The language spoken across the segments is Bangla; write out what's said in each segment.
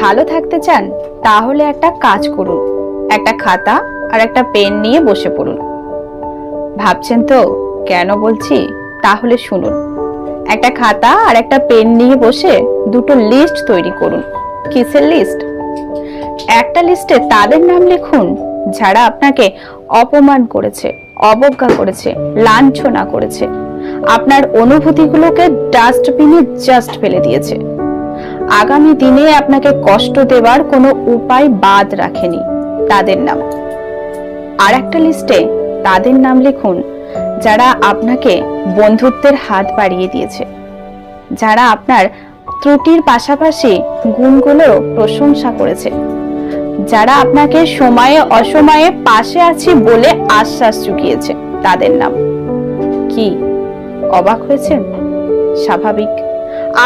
ভালো থাকতে চান, তাহলে একটা কাজ করুন। একটা খাতা আর একটা পেন নিয়ে বসে পড়ুন। ভাবছেন তো? কেন বলছি? তাহলে শুনুন। একটা খাতা আর একটা পেন নিয়ে বসে দুটো লিস্ট তৈরি করুন। কিসের লিস্ট একটা লিস্টে তাদের নাম লিখুন, যারা আপনাকে অপমান করেছে, অবজ্ঞা করেছে, লাঞ্ছনা করেছে। আপনার অনুভূতিগুলোকে ডাস্টবিনে জাস্ট ফেলে দিয়েছে। আগামী দিনে আপনাকে কষ্ট দেওয়ার কোনো উপায় বাদ রাখেনি, তাদের নাম। আর একটা লিস্টে তাদের নাম লিখুন, যারা আপনাকে বন্ধুত্বের হাত বাড়িয়ে দিয়েছে, যারা আপনার ত্রুটির পাশাপাশি গুণগুলো প্রশংসা করেছে, যারা আপনাকে সময়ে অসময়ে পাশে আছি বলে আশ্বাস চুকিয়েছে তাদের নাম। কি, অবাক হয়েছেন? স্বাভাবিক।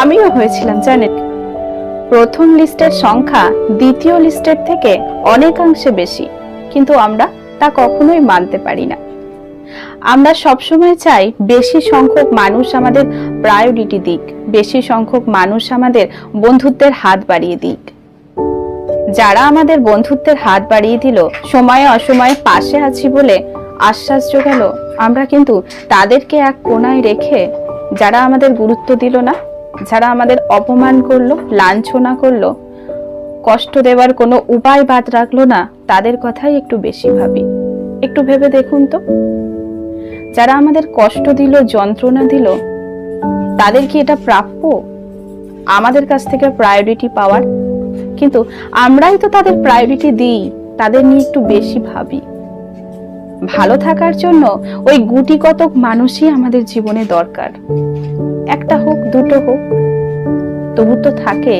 আমিও হয়েছিলাম, জানেন? প্রথম লিস্টের সংখ্যা দ্বিতীয় লিস্টের থেকে অনেকাংশে বেশি, কিন্তু আমরা তা কখনোই মানতে পারি না। আমরা সবসময় চাই বেশি সংখ্যক মানুষ আমাদের প্রায়োরিটি দিক, বেশি সংখ্যক মানুষ আমাদের বন্ধুত্বের হাত বাড়িয়ে দিক। যারা আমাদের বন্ধুত্বের হাত বাড়িয়ে দিল, সময়ে অসময়ে পাশে আছি বলে আশ্বাস জোগালো আমরা কিন্তু তাদেরকে এক কোনায় রেখে যারা আমাদের গুরুত্ব দিল না যারা আমাদের অপমান করল, লাঞ্ছনা করল, কষ্ট দেওয়ার কোনো উপায় বাদ রাখল না, তাদের কথাই একটু বেশি ভাবি। একটু ভেবে দেখুন তো। যারা আমাদের কষ্ট দিল, যন্ত্রণা দিল, তাদের কি এটা প্রাপ্য? আমাদের কাছ থেকে প্রায়োরিটি পাওয়ার? কিন্তু আমরাই তো তাদের প্রায়োরিটি দিই, তাদের নিয়ে একটু বেশি ভাবি। ভালো থাকার জন্য ওই গুটি কতক মানুষই আমাদের জীবনে দরকার। একটা হোক দুটো হোক তবু তো থাকে।